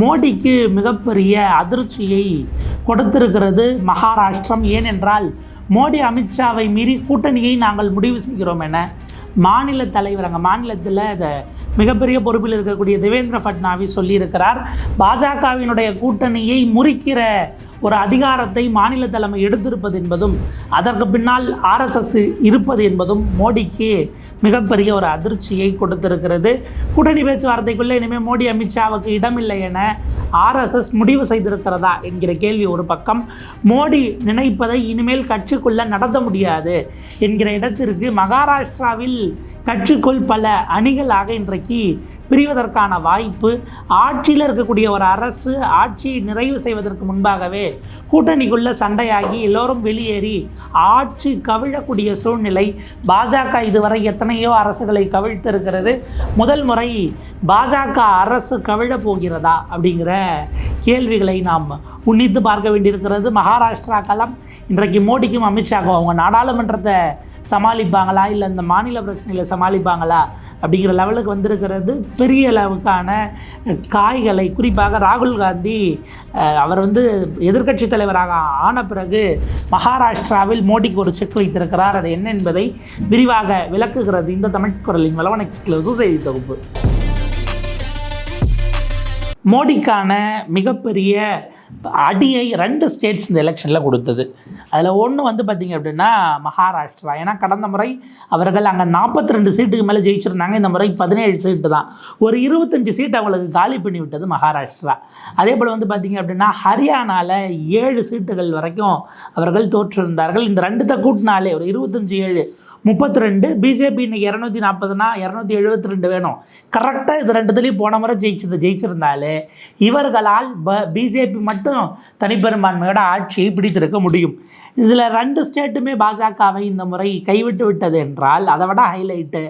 மோடிக்கு மிகப்பெரிய அதிர்ச்சியை கொடுத்திருக்கிறது மகாராஷ்டிரம். ஏனென்றால் மோடி அமித்ஷாவை மீறி கூட்டணியை நாங்கள் முடிவு செய்கிறோம் என மாநில தலைவர் அங்கே மாநிலத்தில் அதை மிகப்பெரிய பொறுப்பில் இருக்கக்கூடிய தேவேந்திர ஃபட்னாவிஸ் சொல்லியிருக்கிறார். பாஜகவினுடைய கூட்டணியை முறிக்கிற ஒரு அதிகாரத்தை மாநில தலைமை எடுத்திருப்பது என்பதும் அதற்கு பின்னால் ஆர்எஸ்எஸ் இருப்பது என்பதும் மோடிக்கு மிகப்பெரிய ஒரு அதிர்ச்சியை கொடுத்திருக்கிறது. கூட்டணி பேச்சுவார்த்தைக்குள்ளே இனிமேல் மோடி அமித்ஷாவுக்கு இடமில்லை என ஆர்எஸ்எஸ் முடிவு செய்திருக்கிறதா என்கிற கேள்வி ஒரு பக்கம். மோடி நினைப்பதை இனிமேல் கட்சிக்குள்ளே நடத்த முடியாது என்கிற இடத்திற்கு மகாராஷ்டிராவில் கட்சிக்குள் பல அணிகளாக இன்றைக்கு பிரிவதற்கான வாய்ப்பு ஆட்சியில் இருக்கக்கூடிய ஒரு அரசு ஆட்சியை நிறைவு செய்வதற்கு முன்பாகவே கூட்டணிக்குள்ளே சண்டையாகி எல்லோரும் வெளியேறி ஆட்சி கவிழக்கூடிய சூழ்நிலை பாஜக இதுவரை எத்தனையோ அரசுகளை கவிழ்த்திருக்கிறது. முதல் முறை பாஜக அரசு கவிழப் போகிறதா அப்படிங்கிற கேள்விகளை நாம் உன்னித்து பார்க்க வேண்டியிருக்கிறது. மகாராஷ்டிரா களம் இன்றைக்கு மோடிக்கும் அமித்ஷாக்கும் அவங்க நாடாளுமன்றத்தை சமாளிப்பாங்களா? இல்லை இந்த மாநில பிரச்சனையில் சமாளிப்பாங்களா? அப்படிங்கிற லெவலுக்கு வந்திருக்கிறது பெரிய அளவுக்கான காய்களை குறிப்பாக ராகுல் காந்தி அவர் வந்து எதிர்க்கட்சி தலைவராக ஆன பிறகு மகாராஷ்டிராவில் மோடிக்கு ஒரு செக் வைத்திருக்கிறார். அது என்ன என்பதை விரிவாக விளக்குகிறது இந்த தமிழ் குரலின் வளவன் எக்ஸ்க்ளூசிவ் செய்தி தொகுப்பு. மோடிக்கான மிகப்பெரிய அடியை ரெண்டு ஸ்டேட்ஸ் இந்த எலெக்ஷனில் கொடுத்தது. அதில் ஒன்று வந்து பார்த்திங்க அப்படின்னா மகாராஷ்டிரா. ஏன்னா கடந்த முறை அவர்கள் அங்கே நாற்பத்தி ரெண்டு சீட்டுக்கு மேலே ஜெயிச்சிருந்தாங்க. இந்த முறை பதினேழு சீட்டு தான். ஒரு இருபத்தஞ்சு சீட் அவங்களுக்கு காலி பண்ணி விட்டது மகாராஷ்டிரா. அதே போல் வந்து பார்த்திங்க அப்படின்னா ஹரியானாவில் ஏழு சீட்டுகள் வரைக்கும் அவர்கள் தோற்றிருந்தார்கள். இந்த ரெண்டுத்தை கூட்டினாலே ஒரு இருபத்தஞ்சி ஏழு முப்பத்தி ரெண்டு பிஜேபி இன்னைக்கு இரநூத்தி நாற்பதுனா இரநூத்தி எழுபத்தி ரெண்டு வேணும் கரெக்டாக இது ரெண்டுத்துலேயும் போன முறை ஜெயிச்சது ஜெயிச்சிருந்தாலே இவர்களால் ப பிஜேபி மட்டும் தனிப்பெரும்பான்மையோட ஆட்சியை பிடித்திருக்க முடியும். இதில் ரெண்டு ஸ்டேட்டுமே பாஜகவை இந்த முறை கைவிட்டு விட்டது என்றால் அதை விட ஹைலைட்டு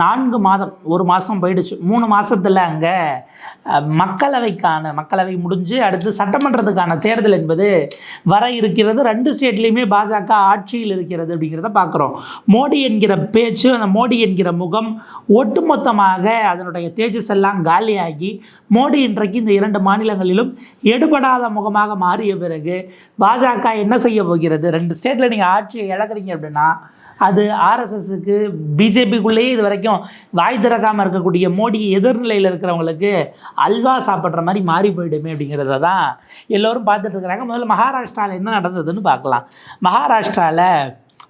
நான்கு மாதம் ஒரு மாதம் போயிடுச்சு. மூணு மாதத்தில் அங்கே மக்களவைக்கான மக்களவை முடிஞ்சு அடுத்து சட்டமன்றத்துக்கான தேர்தல் என்பது வர இருக்கிறது. ரெண்டு ஸ்டேட்லேயுமே பாஜக ஆட்சியில் இருக்கிறது அப்படிங்கிறத பார்க்குறோம். மோடி என்கிற பேச்சு அந்த மோடி என்கிற முகம் ஒட்டுமொத்தமாக அதனுடைய தேஜஸ் எல்லாம் காலியாகி மோடி இன்றைக்கு இந்த இரண்டு மாநிலங்களிலும் எடுபடாத முகமாக மாறிய பிறகு பாஜக என்ன செய்ய போகிறது? ரெண்டு ஸ்டேட்டில் நீங்கள் ஆட்சியை இழக்கிறீங்க அப்படின்னா அது ஆர்எஸ்எஸ்க்கு பிஜேபிக்குள்ளேயே இது வரைக்கும் வாய் திறக்காமல் இருக்கக்கூடிய மோடி எதிர்நிலையில் இருக்கிறவங்களுக்கு அல்வா சாப்பிட்ற மாதிரி மாறி போயிடுமே அப்படிங்கிறத தான் எல்லோரும் பார்த்துட்டு இருக்கிறாங்க. முதல்ல மகாராஷ்டிராவில் என்ன நடந்ததுன்னு பார்க்கலாம். மகாராஷ்டிராவில்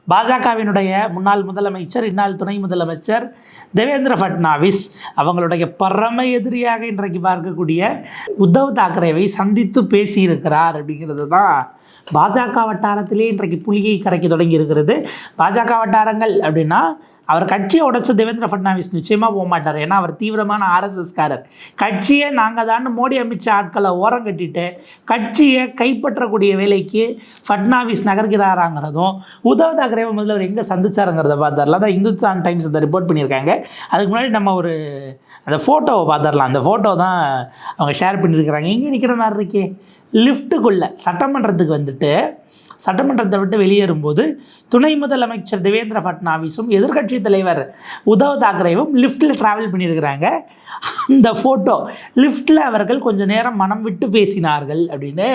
பாஜகவினுடைய முன்னாள் முதலமைச்சர் இந்நாள் துணை முதலமைச்சர் தேவேந்திர ஃபட்னாவிஸ் அவங்களுடைய பரம எதிரியாக இன்றைக்கு பார்க்கக்கூடிய உத்தவ் தாக்கரேவை சந்தித்து பேசியிருக்கிறார் அப்படிங்கிறது தான் பாஜக வட்டாரத்திலே இன்றைக்கு புலியை கரைக்க தொடங்கி இருக்கிறது பாஜக வட்டாரங்கள் அப்படின்னா அவர் கட்சியை உடைச்ச தேவேந்திர ஃபட்னாவிஸ் நிச்சயமாக போக மாட்டார். ஏன்னா அவர் தீவிரமான ஆர்எஸ்எஸ்காரர் கட்சியை நாங்கள் தான் மோடி அமித்ஷா ஆட்களை ஓரம் கட்டிட்டு கட்சியை கைப்பற்றக்கூடிய வேலைக்கு ஃபட்னாவிஸ் நகர்கிறாராங்கிறதும் உத்தவ் தாக்கரேவை முதல்ல அவர் எங்கே சந்திச்சாருங்கிறத பார்த்தாரில். தான் இந்துஸ்தான் டைம்ஸ் அதை ரிப்போர்ட் பண்ணியிருக்காங்க. அதுக்கு முன்னாடி நம்ம ஒரு அந்த ஃபோட்டோவை பார்த்துடலாம் அந்த ஃபோட்டோ தான் அவங்க ஷேர் பண்ணியிருக்கிறாங்க. எங்கே நிற்கிற மாதிரி இருக்கே. லிஃப்ட்டுக்குள்ளே சட்டமன்றத்துக்கு வந்துட்டு சட்டமன்றத்தை விட்டு வெளியேறும்போது துணை முதலமைச்சர் தேவேந்திர ஃபட்னாவிஸும் எதிர்க்கட்சி தலைவர் உத்தவ் தாக்கரேவும் லிஃப்ட்டில் ட்ராவல் பண்ணியிருக்கிறாங்க. அந்த ஃபோட்டோ லிஃப்ட்டில் அவர்கள் கொஞ்சம் நேரம் மனம் விட்டு பேசினார்கள் அப்படின்னு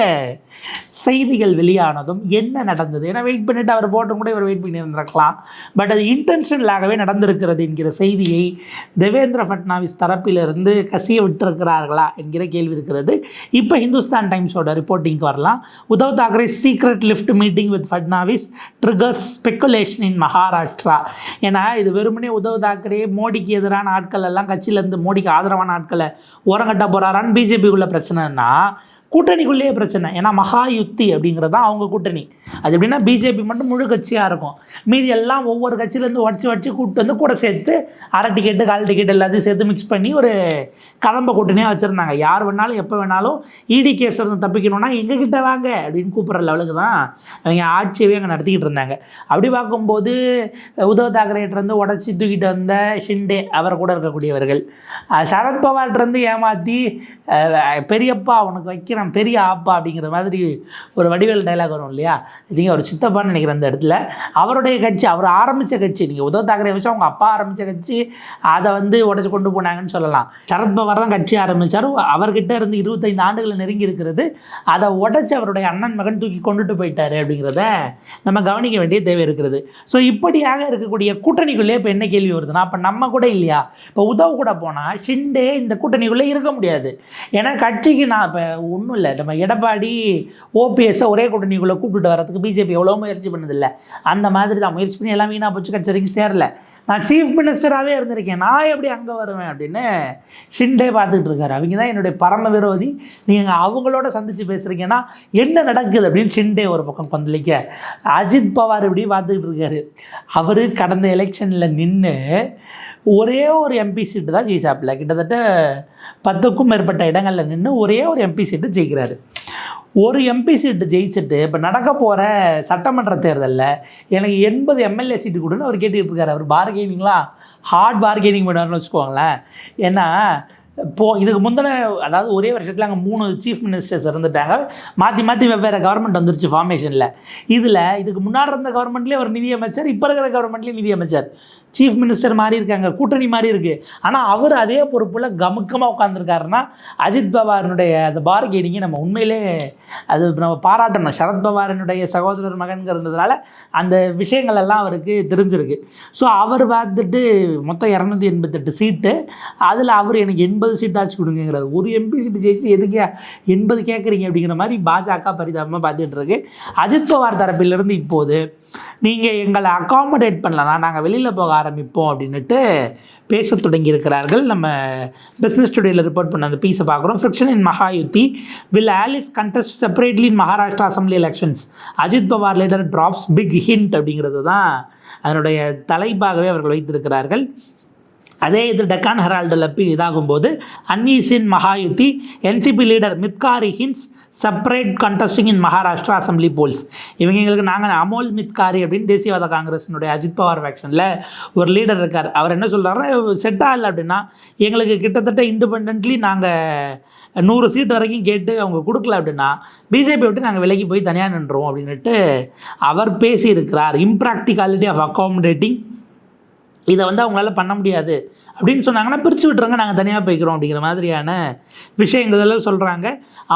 செய்திகள் வெளியானதும் என்ன நடந்தது? ஏன்னா வெயிட் பண்ணிட்டு அவர் போட்டும் கூட இவர் வெயிட் பண்ணி இருந்திருக்கலாம் பட் அது இன்டென்ஷனலாகவே நடந்திருக்கிறது என்கிற செய்தியை தேவேந்திர ஃபட்னாவிஸ் தரப்பிலிருந்து கசிய விட்டிருக்கிறார்களா என்கிற கேள்வி இருக்கிறது. இப்போ ஹிந்துஸ்தான் டைம்ஸோட ரிப்போர்ட்டிங்க்கு வரலாம். Uddhav Thackeray secret lift meeting with Fadnavis triggers speculation in Maharashtra ஏன்னா இது வெறுமனே உத்தவ் தாக்கரே மோடிக்கு எதிரான ஆட்கள் எல்லாம் கட்சியிலேருந்து மோடிக்கு ஆதரவான ஆட்களை ஓரங்கட்ட போகிறாரான்னு பிஜேபிக்குள்ள பிரச்சனைன்னா கூட்டணிக்குள்ளேயே பிரச்சனை. ஏன்னா மகா யுத்தி அப்படிங்கிறது தான் அவங்க கூட்டணி. அது எப்படின்னா பிஜேபி மட்டும் முழு கட்சியாக இருக்கும். மீதி எல்லாம் ஒவ்வொரு கட்சியிலேருந்து உடச்சி உடச்சி கூப்பிட்டு வந்து கூட சேர்த்து அரை டிக்கெட்டு கால் டிக்கெட் எல்லாத்தையும் சேர்த்து மிக்ஸ் பண்ணி ஒரு கதம்ப கூட்டணியாக வச்சுருந்தாங்க. யார் வேணாலும் எப்போ வேணாலும் இடி கேஸ் இருந்து தப்பிக்கணும்னா எங்ககிட்ட வாங்க அப்படின்னு கூப்பிட்ற லெவலுக்கு தான் அவங்க ஆட்சியவே அங்கே நடத்திக்கிட்டு இருந்தாங்க. அப்படி பார்க்கும்போது உத்தவ் தாக்கரேட்டிருந்து உடச்சி தூக்கிட்டு வந்த ஷிண்டே அவர் கூட இருக்கக்கூடியவர்கள். சரத்பவார்ட்டிருந்து ஏமாற்றி பெரியப்பா அவனுக்கு வைக்கிற நான் பெரிய ஆப்பா அப்படிங்கிற மாதிரி ஒரு வடிவேல் டைலாக் வரும் இல்லையா? நீங்கள் ஒரு சித்தப்பான்னு நினைக்கிறேன் அந்த இடத்துல. அவருடைய கட்சி அவர் ஆரம்பித்த கட்சி. நீங்கள் உதவ தாக்கரே வச்சு அவங்க அப்பா ஆரம்பித்த கட்சி அதை வந்து உடச்சி கொண்டு போனாங்கன்னு சொல்லலாம். சரத்பவார் தான் கட்சி ஆரம்பித்தார் அவர்கிட்ட இருந்து இருபத்தைந்து ஆண்டுகள் நெருங்கி இருக்கிறது. அதை உடச்சி அவருடைய அண்ணன் மகன் தூக்கி கொண்டுட்டு போயிட்டாரு அப்படிங்கிறத நம்ம கவனிக்க வேண்டிய தேவை இருக்கிறது. ஸோ இப்படியாக இருக்கக்கூடிய கூட்டணிக்குள்ளே இப்போ என்ன கேள்வி வருதுன்னா அப்போ நம்ம கூட இல்லையா? இப்போ உதவ கூட போனால் ஷிண்டே இந்த கூட்டணிக்குள்ளே இருக்க முடியாது. ஏன்னா கட்சிக்கு நான் இப்போ ஒன்றும் இல்லை நம்ம எடப்பாடி ஓபிஎஸ்ஸை ஒரே கூட்டணிக்குள்ளே கூப்பிட்டு வரதுக்கு பிஜேபி எவ்வளோ முயற்சி பண்ணதில்லை. அந்த மாதிரி தான் முயற்சி பண்ணி எல்லாம் வீணாக போச்சு கச்சேரிக்கு சேரல. நான் சீஃப் மினிஸ்டராகவே இருந்திருக்கேன். நான் எப்படி அங்கே வருவேன் அப்படின்னு ஷிண்டே பார்த்துட்டு இருக்காரு. அவங்க தான் என்னுடைய பரம விரோதி. நீங்கள் அவங்களோட சந்தித்து பேசுகிறீங்கன்னா என்ன நடக்குது அப்படின்னு ஷிண்டே ஒரு பக்கம் கொந்தளிக்க. அஜித் பவார் இப்படி பார்த்துக்கிட்டு இருக்காரு. அவர் கடந்த எலெக்ஷனில் நின்று ஒரே ஒரு எம்பி சீட்டு தான் ஜெயிச்சாப்பில் கிட்டத்தட்ட பத்துக்கும் மேற்பட்ட இடங்களில் நின்று ஒரே ஒரு எம்பி சீட்டு ஜெயிக்கிறாரு. ஒரு எம்பி சீட்டு ஜெயிச்சுட்டு இப்போ நடக்க போகிற சட்டமன்ற தேர்தலில் எனக்கு எண்பது எம்எல்ஏ சீட்டு கொடுன்னு அவர் கேட்டுக்கிட்டு இருக்காரு அவர் பார்கெனிங்லாம் ஹார்ட் பார்கெனிங் பண்ணுவார்னு வச்சுக்கோங்களேன். ஏன்னா இப்போ இதுக்கு முந்தின அதாவது ஒரே வருஷத்தில் அங்கே மூணு சீஃப் மினிஸ்டர்ஸ் இருந்துட்டாங்க. மாற்றி மாற்றி வெவ்வேறு கவர்மெண்ட் வந்துருச்சு ஃபார்மேஷனில் இதில் இதுக்கு முன்னாடி இருந்த கவர்மெண்ட்லேயே ஒரு நிதியமைச்சர் இப்போ இருக்கிற கவர்மெண்ட்லேயும் நிதியமைச்சர். சீஃப் மினிஸ்டர் மாதிரி இருக்காங்க கூட்டணி மாதிரி இருக்குது ஆனால் அவர் அதே பொறுப்பில் கமுக்கமாக உட்காந்துருக்காருன்னா அஜித் பவாரினுடைய அந்த பார்கெனிங்கை நம்ம உண்மையிலே அது நம்ம பாராட்டணும். சரத் பவாரினுடைய சகோதரர் மகன்கிறதுனால அந்த விஷயங்கள் எல்லாம் அவருக்கு தெரிஞ்சிருக்கு. ஸோ அவர் பார்த்துட்டு மொத்தம் இரநூத்தி எண்பத்தெட்டு சீட்டு. அதில் அவர் எனக்கு எண்பது சீட்டாச்சு கொடுங்கிறார் ஒரு எம்பி சீட்டு ஜெயிச்சு எதுக்கு எண்பது கேட்குறீங்க அப்படிங்கிற மாதிரி பாஜக பரிதாபமாக பார்த்துட்டு இருக்கு. அஜித் பவார் தரப்பிலிருந்து இப்போது நீங்கள் எங்களை அகாமடேட் பண்ணலாம். நாங்கள் வெளியில் போக ஆரம்பிப்போம் அப்படின்னுட்டு பேச தொடங்கி இருக்கிறார்கள் நம்ம பிஸ்னஸ் டுடேயில் ரிப்போர்ட் பண்ண அந்த பீஸை பார்க்குறோம். Friction in Mahayuti will allies contest separately in Maharashtra assembly elections Ajit Pawar leader drops big hint அப்படிங்கிறது தான் அதனுடைய தலைப்பாகவே அவர்கள் வைத்திருக்கிறார்கள். அதே இது டெக்கான் ஹெரால்டில் இதாகும்போது அன்னீஸின் Mahayuti NCP leader Mitkari hints separate contesting in Maharashtra assembly polls இவங்க எங்களுக்கு நாங்கள் அமோல் மித்காரி அப்படின்னு தேசியவாத காங்கிரஸினுடைய அஜித் பவார் ஃபேக்ஷனில் ஒரு லீடர் இருக்கார். அவர் என்ன சொல்கிறாரு செட் ஆகலை அப்படின்னா எங்களுக்கு கிட்டத்தட்ட இண்டிபெண்ட்லி நாங்கள் நூறு சீட் வரைக்கும் கேட்டு அவங்க கொடுக்கல அப்படின்னா பிஜேபி விட்டு நாங்கள் விலகி போய் தனியாக நின்றோம் அப்படின்ட்டு அவர் பேசியிருக்கிறார். இம்ப்ராக்டிகாலிட்டி ஆஃப் அகாமடேட்டிங் இதை வந்து அவங்களால பண்ண முடியாது. அப்படின்னு சொன்னாங்கன்னா பிரித்து விட்டுருங்க நாங்கள் தனியாக போய்க்கிறோம் அப்படிங்கிற மாதிரியான விஷயங்கள் எல்லாம் சொல்கிறாங்க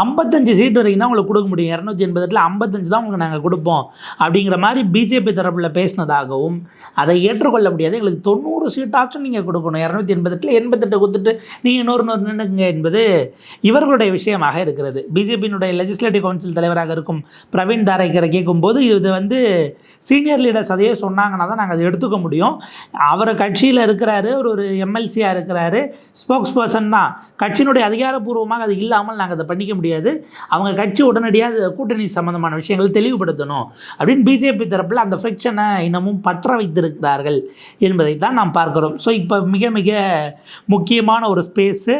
ஐம்பத்தஞ்சு சீட் வரைக்கும் தான் உங்களுக்கு கொடுக்க முடியும். இரநூத்தி எண்பதுல ஐம்பத்தஞ்சு தான் உங்களுக்கு நாங்கள் கொடுப்போம் அப்படிங்கிற மாதிரி பிஜேபி தரப்பில் பேசினதாகவும் அதை ஏற்றுக்கொள்ள முடியாது. எங்களுக்கு தொண்ணூறு சீட்டாச்சும் நீங்கள் கொடுக்கணும். இரநூத்தி எண்பத்தெட்டில் எண்பத்தெட்டு கொடுத்துட்டு நீங்கள் நூறு நூறு நின்றுங்க என்பது இவர்களுடைய விஷயமாக இருக்கிறது. பிஜேபியினுடைய லெஜிஸ்லேட்டிவ் கவுன்சில் தலைவராக இருக்கும் பிரவீன் தாரைக்கரை கேட்கும்போது இது வந்து சீனியர் லீடர்ஸ் அதையே சொன்னாங்கன்னா தான் நாங்கள் அதை எடுத்துக்க முடியும். அவர் கட்சியில் இருக்கிறாரு ஒரு ஒரு எம்எல்சியாக இருக்கிறாரு ஸ்போக்ஸ் பர்சன் தான். கட்சியினுடைய அதிகாரப்பூர்வமாக அது இல்லாமல் நாங்கள் அதை பண்ணிக்க முடியாது. அவங்க கட்சி உடனடியாக கூட்டணி சம்மந்தமான விஷயங்கள் தெளிவுபடுத்தணும் அப்படின்னு பிஜேபி தரப்பில் அந்த ஃபிக்ஷனை இன்னமும் பற்ற வைத்திருக்கிறார்கள் என்பதை தான் நாம் பார்க்கிறோம். ஸோ இப்போ மிக மிக முக்கியமான ஒரு ஸ்பேஸு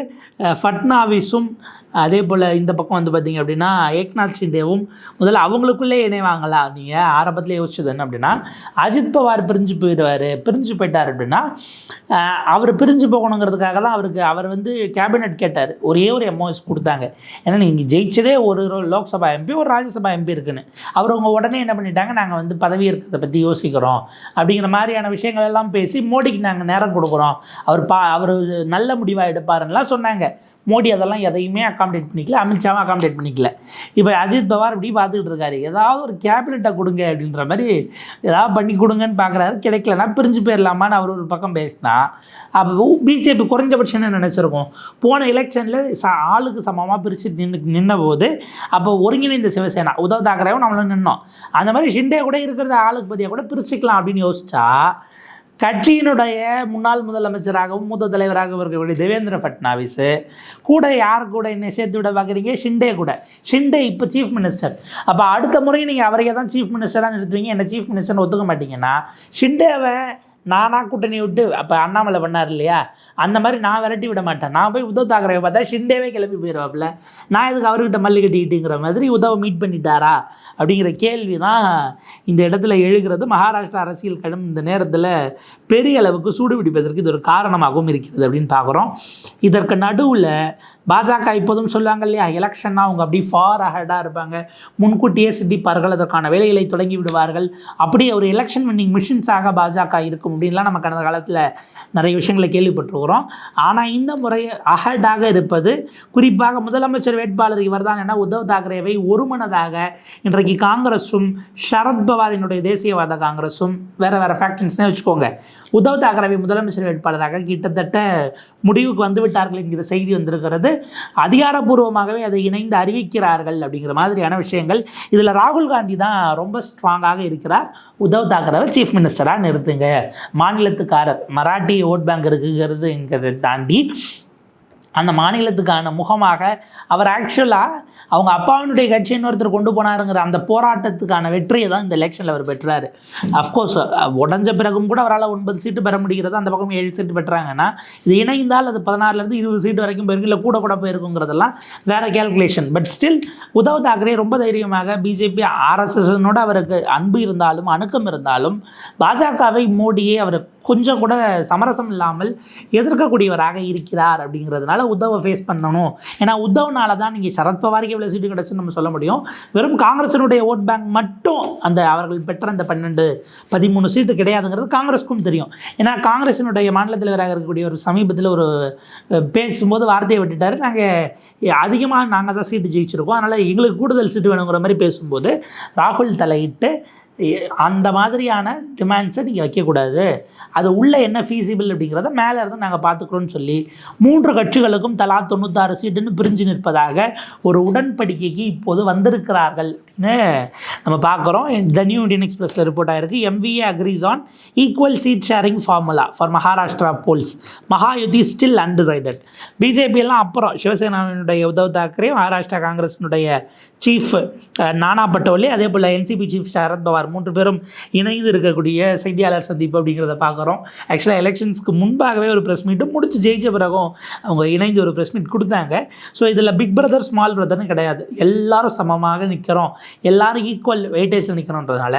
ஃபட்னாவிஸும் அதே போல் இந்த பக்கம் வந்து பார்த்திங்க அப்படின்னா ஏக்நாத் ஷிண்டேவும் முதல்ல அவங்களுக்குள்ளே இணைவாங்களா? நீங்கள் ஆரம்பத்தில் யோசிச்சது என்ன அப்படின்னா அஜித் பவார் பிரிஞ்சு போயிடுவார். பிரிஞ்சு போயிட்டார் அப்படின்னா அவர் பிரிஞ்சு போகணுங்கிறதுக்காக தான் அவருக்கு அவர் வந்து கேபினெட் கேட்டார். ஒரே ஒரு எம்ஓஎஸ் கொடுத்தாங்க. ஏன்னா நீங்கள் ஜெயிச்சதே ஒரு ரோ- லோக்சபா எம்பி ஒரு ராஜ்யசபா எம்பி இருக்குன்னு. அவர் அவங்க உடனே என்ன பண்ணிட்டாங்க? நாங்கள் வந்து பதவி இருக்கிறத பற்றி யோசிக்கிறோம். அப்படிங்கிற மாதிரியான விஷயங்கள் எல்லாம் பேசி மோடிக்கு நாங்கள் நேரம் கொடுக்குறோம். அவர் பா அவர் நல்ல முடிவாக எடுப்பாருன்னெலாம் சொன்னாங்க. மோடி அதெல்லாம் எதையுமே அகாமடேட் பண்ணிக்கல அமித்ஷாவும் அகாமடேட் பண்ணிக்கல. இப்போ அஜித் பவார் இப்படி பார்த்துக்கிட்டு இருக்காரு. ஏதாவது ஒரு கேபினெட்டை கொடுங்க அப்படின்ற மாதிரி ஏதாவது பண்ணி கொடுங்கன்னு பார்க்குறாரு. கிடைக்கலனா பிரிஞ்சு போயிடலாமான்னு அவர் ஒரு பக்கம் பேசினா அப்போ பிஜேபி குறைஞ்சபட்சம் என்ன நினச்சிருக்கோம்? போன எலெக்ஷனில் ச ஆளுக்கு சமமாக பிரித்து நின்று நின்ன போது அப்போ ஒருங்கிணைந்த சிவசேனா உதவ தாக்கரேவும் நம்மளும் நின்னோம். அந்த மாதிரி ஷிண்டே கூட இருக்கிறத ஆளுக்கு பதியாக கூட பிரிச்சுக்கலாம் அப்படின்னு யோசிச்சா கட்சியினுடைய முன்னாள் முதலமைச்சராகவும் மூத்த தலைவராகவும் இருக்கக்கூடிய தேவேந்திர ஃபட்னாவிஸ் கூட யார் கூட என்னை சேர்த்து விட பார்க்குறீங்க? ஷிண்டே கூட. ஷிண்டே இப்போ சீஃப் மினிஸ்டர் அப்போ அடுத்த முறை நீங்கள் அவரையே தான் சீஃப் மினிஸ்டராக நிறுத்துவீங்க. என்னை சீஃப் மினிஸ்டர்னு ஒத்துக்க மாட்டீங்கன்னா ஷிண்டேவை நானாக கூட்டணி விட்டு அப்போ அண்ணாமலை பண்ணார் இல்லையா? அந்த மாதிரி நான் விரட்டி விட மாட்டேன். நான் போய் உதவ தாக்கரேவை பார்த்தா ஷிண்டேவே கிளம்பி போயிடுவாப்புல நான் எதுக்கு அவர்கிட்ட மல்லி கட்டிக்கிட்டுங்கிற மாதிரி உதவ மீட் பண்ணிட்டாரா? அப்படிங்கிற கேள்வி தான் இந்த இடத்துல எழுகிறது. மகாராஷ்டிரா அரசியல் கடும் இந்த நேரத்தில் பெரிய அளவுக்கு சூடு பிடிப்பதற்கு இது ஒரு காரணமாகவும் இருக்கிறது அப்படின்னு பார்க்குறோம். இதற்கு நடுவில் பாஜக இப்போதும் சொல்லுவாங்க இல்லையா எலெக்ஷன்னா அவங்க அப்படி ஃபார் அஹெடாக இருப்பாங்க. முன்கூட்டியே சிந்திப்பார்கள் அதற்கான வேலைகளை தொடங்கி விடுவார்கள். அப்படி ஒரு எலெக்ஷன் வின்னிங் மிஷின்ஸாக பாஜக இருக்கும் அப்படின்லாம் நம்ம கடந்த காலத்தில் நிறைய விஷயங்களை கேள்விப்பட்டிருக்கிறோம். ஆனால் இந்த முறை அஹெடாக இருப்பது குறிப்பாக முதலமைச்சர் வேட்பாளர் இவர்தான் என உத்தவ் தாக்கரேவை ஒருமனதாக இன்றைக்கு காங்கிரஸும் சரத்பவாரினுடைய தேசியவாத காங்கிரஸும் வேறு வேறு ஃபேக்டர்ஸ்னே வச்சுக்கோங்க. உத்தவ் தாக்கரேவை முதலமைச்சர் வேட்பாளராக கிட்டத்தட்ட முடிவுக்கு வந்து விட்டார்கள் என்கிற செய்தி வந்திருக்கிறது. அதிகாரப்பூர்வமாகவே அதை இணைந்து அறிவிக்கிறார்கள் அப்படிங்கிற மாதிரியான விஷயங்கள். இதில் ராகுல் காந்தி தான் ரொம்ப ஸ்ட்ராங்காக இருக்கிறார். உத்தவ் தாக்கரேவை சீஃப் மினிஸ்டராக நிறுத்துங்க. மாநிலத்துக்காரர் மராட்டி ஓட் பேங்க் இருக்குங்கிறதுங்கிறத தாண்டி அந்த மாநிலத்துக்கான முகமாக அவர் ஆக்சுவலாக அவங்க அப்பாவினுடைய கட்சி இன்னொருத்தர் கொண்டு போனாருங்கிற அந்த போராட்டத்துக்கான வெற்றியை தான் இந்த எலெக்ஷனில் அவர் பெற்றார். அஃப்கோர்ஸ் உடஞ்ச பிறகும் கூட அவரால் ஒன்பது சீட்டு பெற முடிகிறது. அந்த பக்கம் ஏழு சீட்டு பெற்றாங்கன்னா இது இணைந்தால் அது பதினாறுலேருந்து இருபது சீட்டு வரைக்கும் போயிருக்கு. இல்லை கூட கூட போயிருக்குங்கிறதெல்லாம் வேறு calculation but still Uddhav Thackeray ரொம்ப தைரியமாக பிஜேபி ஆர்எஸ்எஸ்னோட அவருக்கு அன்பு இருந்தாலும் அணுக்கம் இருந்தாலும் பாஜகவை மோடியை அவர் கொஞ்சம் கூட சமரசம் இல்லாமல் எதிர்க்கக்கூடியவராக இருக்கிறார் அப்படிங்கிறதுனால உத்தவை ஃபேஸ் பண்ணணும். ஏன்னா உத்தவ்னால தான் நீங்கள் சரத்பவாருக்கு எவ்வளோ சீட்டு கிடச்சுன்னு நம்ம சொல்ல முடியும். வெறும் காங்கிரஸினுடைய ஓட் பேங்க் மட்டும் அந்த அவர்கள் பெற்ற அந்த பன்னெண்டு பதிமூணு சீட்டு கிடையாதுங்கிறது காங்கிரஸுக்கும் தெரியும். ஏன்னா காங்கிரஸினுடைய மாநில தலைவராக இருக்கக்கூடிய ஒரு சமீபத்தில் ஒரு பேசும்போது வார்த்தையை விட்டுட்டார். நாங்கள் அதிகமாக நாங்கள் தான் சீட்டு ஜெயிச்சிருக்கோம். அதனால் எங்களுக்கு கூடுதல் சீட்டு வேணுங்கிற மாதிரி பேசும்போது ராகுல் தலையிட்டு அந்த மாதிரியான டிமாண்ட்ஸை நீங்கள் வைக்கக்கூடாது. அது உள்ளே என்ன ஃபீஸிபிள் அப்படிங்கிறத மேலே இருந்து நாங்கள் பார்த்துக்குறோன்னு சொல்லி மூன்று கட்சிகளுக்கும் தலா தொண்ணூத்தாறு சீட்டுன்னு பிரிஞ்சு நிற்பதாக ஒரு உடன்படிக்கைக்கு இப்போது வந்திருக்கிறார்கள் அப்படின்னு நம்ம பார்க்குறோம். த நியூ இண்டியன் எக்ஸ்பிரஸில் ரிப்போர்ட் ஆகிருக்கு MVA agrees on equal seat sharing formula for Maharashtra polls Mahayuti still undecided பிஜேபியெல்லாம் அப்புறம் சிவசேனாவினுடைய உத்தவ் தாக்கரே மகாராஷ்டிரா காங்கிரஸினுடைய சீஃப் நானா பட்டோலி அதே போல் என்சிபி சீஃப் சரத்பவார் மூன்று பேரும் இணைந்து இருக்கக்கூடிய செய்தியாளர் சந்திப்பு அப்படிங்கிறத பார்க்குறோம். ஆக்சுவலாக எலெக்ஷன்ஸ்க்கு முன்பாகவே ஒரு ப்ரெஸ் மீட்டும் முடிச்சு ஜெயிச்ச பிறகும் அவங்க இணைந்து ஒரு ப்ரெஸ் மீட் கொடுத்தாங்க. ஸோ இதில் பிக் பிரதர் ஸ்மால் பிரதர்னு கிடையாது. எல்லாரும் சமமாக நிற்கிறோம் எல்லாரும் ஈக்குவல் வெயிட்டேஜில் நிற்கிறோன்றதுனால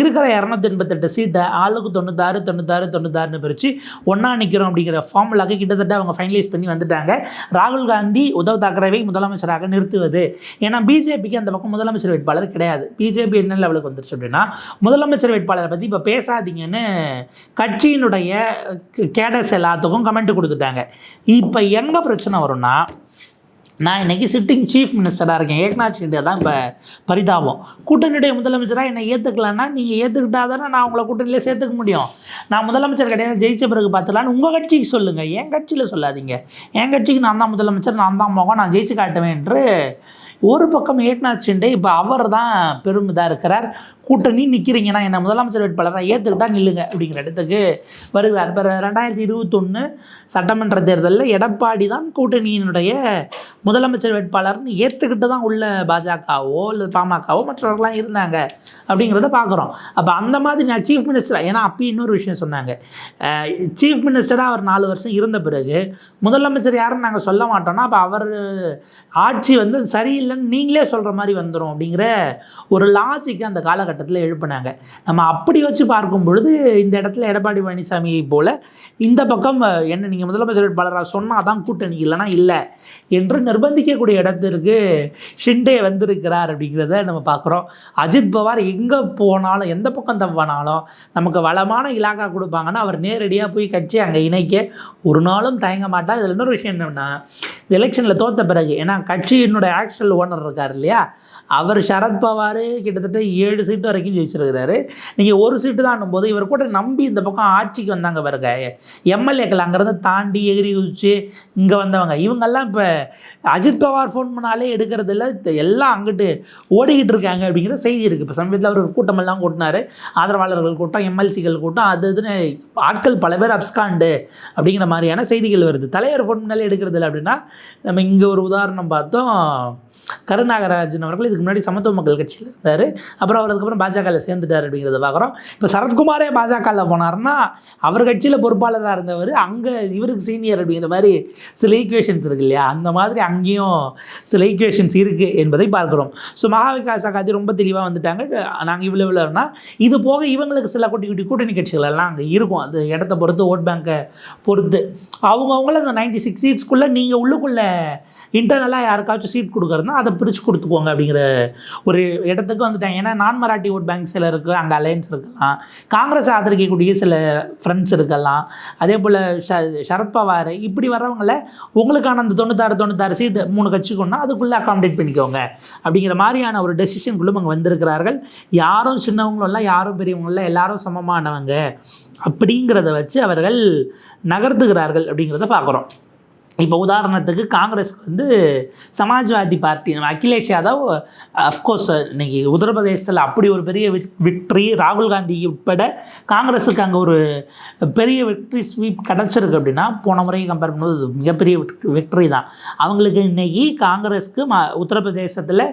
இருக்கிற இரநூத்தி எண்பத்தெட்டு சீட்டை ஆளுக்கு தொண்ணூத்தாறு தொண்ணூத்தாறு தொண்ணூத்தாறுன்னு பிரித்து ஒன்றா நிற்கிறோம் அப்படிங்கிற ஃபார்முலாக்கு கிட்டத்தட்ட அவங்க ஃபைனலைஸ் பண்ணி வந்துட்டாங்க. ராகுல் காந்தி உத்தவ் தாக்கரேவை முதலமைச்சராக நிறுத்துவது. ஏன்னா பிஜேபிக்கு அந்த பக்கம் முதலமைச்சர் வேட்பாளர் கிடையாது. பிஜேபி என்ன லெவலுக்கு வந்துருச்சு அப்படின்னா முதலமைச்சர் வேட்பாளரை பற்றி இப்போ பேசாதீங்கன்னு கட்சியினுடைய கேடஸ் எல்லாத்துக்கும் கமெண்ட் கொடுத்துட்டாங்க. இப்போ எங்கே பிரச்சனை வரும்னா நான் இன்னைக்கு சிட்டிங் சீஃப் மினிஸ்டராக இருக்கேன். ஏக்நாத் ஷிண்டே தான் இப்போ பரிதாபம். கூட்டணியுடைய முதலமைச்சராக என்னை ஏற்றுக்கலன்னா நீங்கள் ஏற்றுக்கிட்டா தானே நான் உங்களை கூட்டணியில் சேர்த்துக்க முடியும். நான் முதலமைச்சர் கிடையாது ஜெயிச்ச பிறகு பார்த்துலான்னு உங்கள் கட்சிக்கு சொல்லுங்கள் என் கட்சியில் சொல்லாதீங்க. என் கட்சிக்கு நான் தான் முதலமைச்சர் நான் தான் முகம் நான் ஜெயிச்சு காட்டுவேன் என்று ஒரு பக்கம் ஏக்நாத் ஷிண்டே இப்போ அவர் தான் பெரும் இதாக இருக்கிறார். கூட்டணி நிற்கிறீங்கன்னா என்ன முதலமைச்சர் வேட்பாளராக ஏற்றுக்கிட்டா நில்லுங்க அப்படிங்கிற இடத்துக்கு வருகிறார். இப்போ ரெண்டாயிரத்தி இருபத்தொன்று சட்டமன்ற தேர்தலில் எடப்பாடி தான் கூட்டணியினுடைய முதலமைச்சர் வேட்பாளர்னு ஏற்றுக்கிட்டு தான் உள்ள பாஜகவோ இல்லை பாமகவோ மற்றவர்கள்லாம் இருந்தாங்க அப்படிங்கிறத பார்க்குறோம் அப்போ அந்த மாதிரி நான் சீஃப் மினிஸ்டர் ஏன்னா அப்போ இன்னொரு விஷயம் சொன்னாங்க. சீஃப் மினிஸ்டராக அவர் நாலு வருஷம் இருந்த பிறகு முதலமைச்சர் யாருன்னு நாங்கள் சொல்ல மாட்டோம்னா அப்போ அவர் ஆட்சி வந்து சரியில்லைன்னு நீங்களே சொல்கிற மாதிரி வந்துடும் அப்படிங்கிற ஒரு லாஜிக் அந்த காலகட்டம் காலகட்டத்தில் எழுப்புனாங்க. நம்ம அப்படி வச்சு பார்க்கும் பொழுது இந்த இடத்துல எடப்பாடி பழனிசாமியை போல இந்த பக்கம் என்ன நீங்கள் முதலமைச்சர் வேட்பாளராக சொன்னால் தான் கூட்டணி இல்லைனா இல்லை என்று நிர்பந்திக்கக்கூடிய இடத்திற்கு ஷிண்டே வந்திருக்கிறார் அப்படிங்கிறத நம்ம பார்க்குறோம். அஜித் பவார் எங்கே போனாலும் எந்த பக்கம் தப்பானாலும் நமக்கு வளமான இலாக்கா கொடுப்பாங்கன்னா அவர் நேரடியாக போய் கட்சி அங்கே இணைக்க ஒரு நாளும் தயங்க மாட்டார். இதில் இன்னொரு விஷயம் என்னென்னா எலெக்ஷனில் தோத்த பிறகு ஏன்னா கட்சியினுடைய ஆக்சுவல் ஓனர் இருக்கார் இல்லையா அவர் சரத்பவார் கிட்டத்தட்ட ஏழு சீட்டு வரைக்கும் ஜெயிச்சிருக்கிறாரு. நீங்கள் ஒரு சீட்டு தான் போது இவர் கூட நம்பி இந்த பக்கம் ஆட்சிக்கு வந்தாங்க பாருங்க. எம்எல்ஏக்கள் அங்கேருந்து தாண்டி எகிரி குதிச்சு இங்கே வந்தவங்க. இவங்கெல்லாம் இப்போ அஜித் பவார் ஃபோன் பண்ணாலே எடுக்கிறது இல்லை. எல்லாம் அங்கிட்டு ஓடிக்கிட்டு இருக்காங்க அப்படிங்கிற செய்தி இருக்குது இப்போ சமீபத்தில் அவர் ஒரு கூட்டமெல்லாம் கூட்டினார். ஆதரவாளர்கள் கூட்டம் எம்எல்சிகள் கூட்டம் அது இதுன்னு ஆட்கள் பல பேர் அப்ஸ்காண்டு அப்படிங்கிற மாதிரியான செய்திகள் வருது. தலைவர் ஃபோன் பண்ணாலே எடுக்கிறது இல்லை அப்படின்னா நம்ம இங்கே ஒரு உதாரணம் பார்த்தோம். கருநாகராஜன் அவர்கள் இதுக்கு முன்னாடி சமத்துவ மக்கள் கட்சியில் இருந்தார். அப்புறம் அவர் அதுக்கப்புறம் பாஜகவில் சேர்ந்துட்டார் அப்படிங்கிறத பார்க்குறோம் இப்போ சரத்குமாரே பாஜகவில் போனார்னா அவர் கட்சியில் பொறுப்பாளராக இருந்தவர் அங்கே இவருக்கு சீனியர் அப்படிங்கிற மாதிரி சில ஈக்குவேஷன்ஸ் இருக்கு இல்லையா? அந்த மாதிரி அங்கேயும் சில ஈக்குவேஷன்ஸ் இருக்குது என்பதை பார்க்குறோம். ஸோ மகா விகாஸ் அகாதி ரொம்ப தெளிவாக வந்துட்டாங்க. நாங்கள் இவ்வளோ இவ்வளோனா இது போக இவங்களுக்கு சில குட்டி குட்டி கூட்டணி கட்சிகள் எல்லாம் அங்கே இருக்கும். அந்த இடத்த பொறுத்து ஓட் பேங்கை பொறுத்து. அவங்கவுங்கள அந்த நைன்டி சிக்ஸ் சீட்ஸ்க்குள்ளே நீங்கள் உள்ளுக்குள்ளே இன்டர்னலாக யாருக்காச்சும் சீட் கொடுக்குறதுனா அதை பிரித்து கொடுத்துக்கோங்க அப்படிங்கிற ஒரு இடத்துக்கு வந்துட்டாங்க ஏன்னா நான் மராட்டி ஓட் பேங்க் சில இருக்குது அங்கே அலையன்ஸ் இருக்கலாம். காங்கிரஸ் ஆதரிக்கக்கூடிய சில ஃப்ரெண்ட்ஸ் இருக்கலாம். அதே போல் ஷ சரத்பவார் இப்படி வரவங்கள உங்களுக்கான அந்த தொண்ணூத்தாறு தொண்ணூத்தாறு சீட்டு மூணு கட்சிக்குன்னா அதுக்குள்ளே அகாமடேட் பண்ணிக்கோங்க. அப்படிங்கிற மாதிரியான ஒரு டெசிஷனுக்குள்ளும் அங்கே வந்திருக்கிறார்கள். யாரும் சின்னவங்களும் இல்லை யாரும் பெரியவங்களும் இல்லை எல்லாரும் சமமானவங்க. அப்படிங்கிறத வச்சு அவர்கள் நகர்த்துகிறார்கள் அப்படிங்கிறத பார்க்குறோம். இப்போ உதாரணத்துக்கு காங்கிரஸ் வந்து சமாஜ்வாதி பார்ட்டி நம்ம அகிலேஷ் யாதவ் அஃப்கோர்ஸ் இன்னைக்கு உத்தரப்பிரதேசத்தில் அப்படி ஒரு பெரிய விக்ட்ரி ராகுல் காந்தி உட்பட காங்கிரஸுக்கு அங்கே ஒரு பெரிய விக்ட்ரி ஸ்வீப் கிடச்சிருக்கு அப்படின்னா போன முறையை கம்பேர் பண்ணும்போது மிகப்பெரிய விக்ட்ரி தான். அவங்களுக்கு இன்னைக்கு காங்கிரஸ்க்கு ம உத்தரப்பிரதேசத்தில்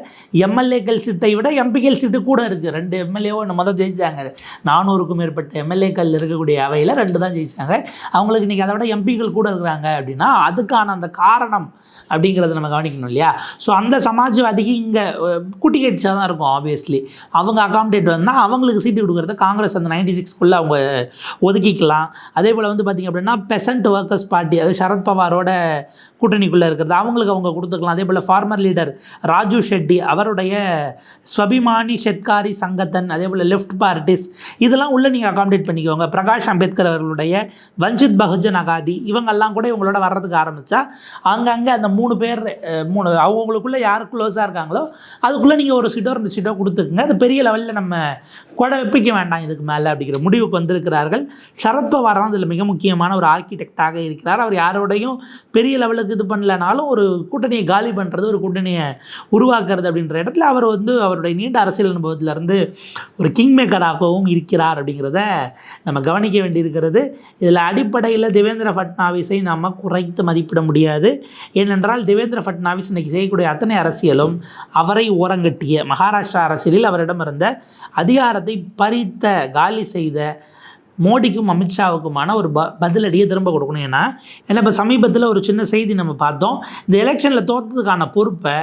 எம்எல்ஏக்கள் சீட்டை விட எம்பிக்கள் சீட்டு கூட இருக்குது ரெண்டு எம்எல்ஏவோ மொதல் தான் ஜெயிச்சாங்க. நானூறுக்கும் மேற்பட்ட எம்எல்ஏக்கள் இருக்கக்கூடிய அவையில் ரெண்டு தான் ஜெயிச்சாங்க. அவங்களுக்கு இன்றைக்கி அதை விட எம்பிக்கள் கூட இருக்கிறாங்க அப்படின்னா அதுக்கான அந்த காரணம் அப்படிங்கிறத நம்ம கவனிக்கணும் இல்லையா? ஸோ அந்த சமாஜ்வாதிக்கு இங்கே குட்டி கட்சியாக தான் இருக்கும் ஆப்வியஸ்லி அவங்க அகாமடேட் வந்தால் அவங்களுக்கு சீட்டு கொடுக்குறத காங்கிரஸ் அந்த நைன்டி சிக்ஸ்க்குள்ளே அவங்க ஒதுக்கிக்கலாம். அதே போல் வந்து பார்த்திங்க அப்படின்னா பெசன்ட் ஒர்க்கர்ஸ் பார்ட்டி அது சரத்பவாரோட கூட்டணிக்குள்ளே இருக்கிறது. அவங்களுக்கு அவங்க கொடுத்துக்கலாம். அதே போல் ஃபார்மர் லீடர் ராஜு ஷெட்டி அவருடைய ஸ்வபிமானி ஷெட்காரி சங்கத்தன் அதே போல் லெஃப்ட் பார்ட்டிஸ் இதெல்லாம் உள்ளே நீங்கள் அகாமடேட் பண்ணிக்கோங்க. பிரகாஷ் அம்பேத்கர் அவர்களுடைய வஞ்சித் பகுஜன் அகாதி இவங்கெல்லாம் கூட இவங்களோட வர்றதுக்கு ஆரம்பித்தா அங்கங்கே அந்த மூணு பேர் மூணு அவங்களுக்குள்ளே யார் க்ளோஸாக இருக்காங்களோ அதுக்குள்ளே நீங்கள் ஒரு சீட்டோ ரெண்டு சீட்டோ கொடுத்துக்குங்க. அது பெரிய லெவலில் நம்ம குழப்பிக்க வேண்டாம் இதுக்கு மேலே அப்படிங்கிற முடிவுக்கு வந்திருக்கிறார்கள். சரத்பவார் தான் இதில் மிக முக்கியமான ஒரு ஆர்கிடெக்டாக இருக்கிறார். அவர் யாரோடையும் பெரிய லெவலுக்கு இது பண்ணலனாலும் ஒரு கூட்டணியை காலி பண்ணுறது ஒரு கூட்டணியை உருவாக்குறது அப்படின்ற இடத்துல அவர் வந்து அவருடைய நீண்ட அரசியல் அனுபவத்திலேருந்து ஒரு கிங் மேக்கராகவும் இருக்கிறார் அப்படிங்கிறத நம்ம கவனிக்க வேண்டியிருக்கிறது. இதில் அடிப்படையில் தேவேந்திர ஃபட்னாவிஸை நம்ம குறைத்து மதிப்பிட முடியாது. ஏனென்றால் தேவேந்திர ஃபட்னாவிஸ் இன்னைக்கு செய்யக்கூடிய அத்தனை அரசியலும் அவரை ஓரங்கட்டிய மகாராஷ்டிரா அரசியலில் அவரிடம் இருந்த அதிகாரத்தை பறித்த காலி செய்த மோடிக்கும் அமித்ஷாவுக்குமான ஒரு ப பதிலடியை திரும்ப கொடுக்கணும். ஏன்னா ஏன்னா இப்போ சமீபத்தில் ஒரு சின்ன செய்தி நம்ம பார்த்தோம். இந்த எலெக்ஷனில் தோற்றதுக்கான பொறுப்பை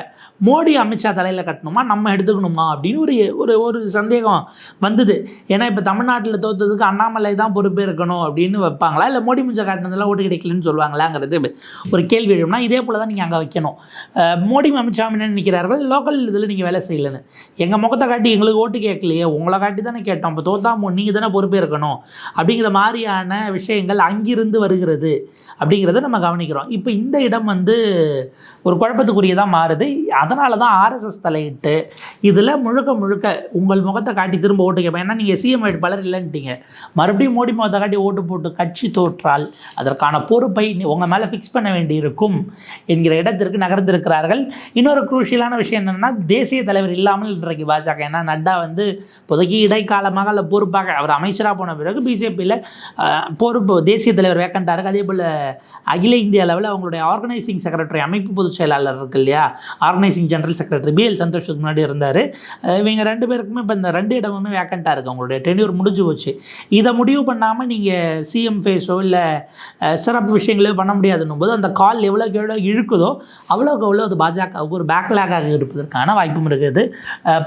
மோடி அமித்ஷா தலையில் கட்டணுமா? நம்ம எடுத்துக்கணுமா? அப்படின்னு ஒரு ஒரு ஒரு சந்தேகம் வந்தது. ஏன்னா இப்போ தமிழ்நாட்டில் தோற்றதுக்கு அண்ணாமலை தான் பொறுப்பே இருக்கணும் அப்படின்னு வைப்பாங்களா? இல்லை மோடி முஞ்சா காட்டினதெல்லாம் ஓட்டு கிடைக்கலன்னு சொல்லுவாங்களாங்கிறது ஒரு கேள்வி எழும்னா இதே போல் தான் நீங்கள் அங்கே வைக்கணும். மோடி அமித்ஷா என்ன நினைக்கிறார்கள்? லோக்கல் இதில் நீங்கள் வேலை செய்யலைன்னு. எங்கள் முகத்தை காட்டி எங்களுக்கு ஓட்டு கேட்கலையே உங்களை காட்டி தானே கேட்டோம். இப்போ தோத்தா நீங்கள் தானே பொறுப்பே இருக்கணும். அப்படிங்கிற மாதிரியான விஷயங்கள் அங்கிருந்து வருகிறது அப்படிங்கிறத நம்ம கவனிக்கிறோம். இப்போ இந்த இடம் வந்து ஒரு குழப்பத்துக்குரியதாக மாறுது. அதனால தான் ஆர்எஸ்எஸ் தலையிட்டு இதில் முழுக்க முழுக்க உங்கள் முகத்தை காட்டி திரும்ப ஓட்டு கேட்பேன். ஏன்னா நீங்கள் சிஎம் வேட்பாளர் இல்லைன்ட்டீங்க. மறுபடியும் மோடி முகத்தை காட்டி ஓட்டு போட்டு கட்சி தோற்றால் அதற்கான பொறுப்பை நீ- உங்கள் மேலே ஃபிக்ஸ் பண்ண வேண்டியிருக்கும் என்கிற இடத்திற்கு நகர்ந்திருக்கிறார்கள். இன்னொரு குரூஷியலான விஷயம் என்னென்னா தேசிய தலைவர் இல்லாமல் இன்றைக்கு பாஜக. ஏன்னா நட்டா வந்து இப்போதைக்கு இடைக்காலமாக அல்ல பொறுப்பாக அவர் அமைச்சராக போன பிறகு பிஜேபியில் பொறுப்பு தேசிய தலைவர் வேக்கண்டாக இருக்குது அதே போல் அகில இந்திய அளவில் அவங்களுடைய ஆர்கனைசிங் செக்ரட்டரி அமைப்பு பொதுச் செயலாளர் இருக்கு இல்லையா? ஆர்கனைசிங் ஜெனரல் செக்ரட்டரி பிஎல் சந்தோஷத்துக்கு முன்னாடி இருந்தார். இவங்க ரெண்டு பேருக்குமே இப்போ இந்த ரெண்டு இடமுமே வேக்கண்ட்டாக இருக்குது அவங்களுடைய டென்யூர் முடிஞ்சு போச்சு. இதை முடிவு பண்ணாமல் நீங்கள் சிஎம் ஃபேஸோ இல்லை சிறப்பு விஷயங்களோ பண்ண முடியாதுன்னும் போது அந்த கால் எவ்வளோக்கு எவ்வளோ இழுக்குதோ அவ்வளோக்கு அவ்வளோ அது பாஜகவுக்கு ஒரு பேக்லாகாக இருப்பதற்கான வாய்ப்பும் இருக்குது.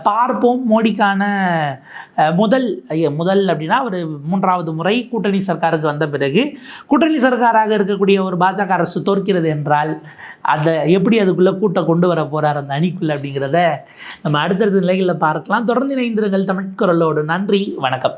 பார்ப்போம் மோடிக்கான முதல் முதல் அப்படின்னா ஒரு மூன்றாவது முறை கூட்டணி சர்க்காருக்கு வந்த பிறகு கூட்டணி சர்க்காராக இருக்கக்கூடிய ஒரு பாஜக அரசு தோற்கிறது என்றால் அதை எப்படி அதுக்குள்ளே கூட்டம் கொண்டு வர போகிறார் அந்த அணிக்குள்ளே அப்படிங்கிறத நம்ம அடுத்தடுத்த நிலைகளில் பார்க்கலாம். தொடர்ந்து இணைந்திருங்கள் தமிழ் குரலோடு. நன்றி. வணக்கம்.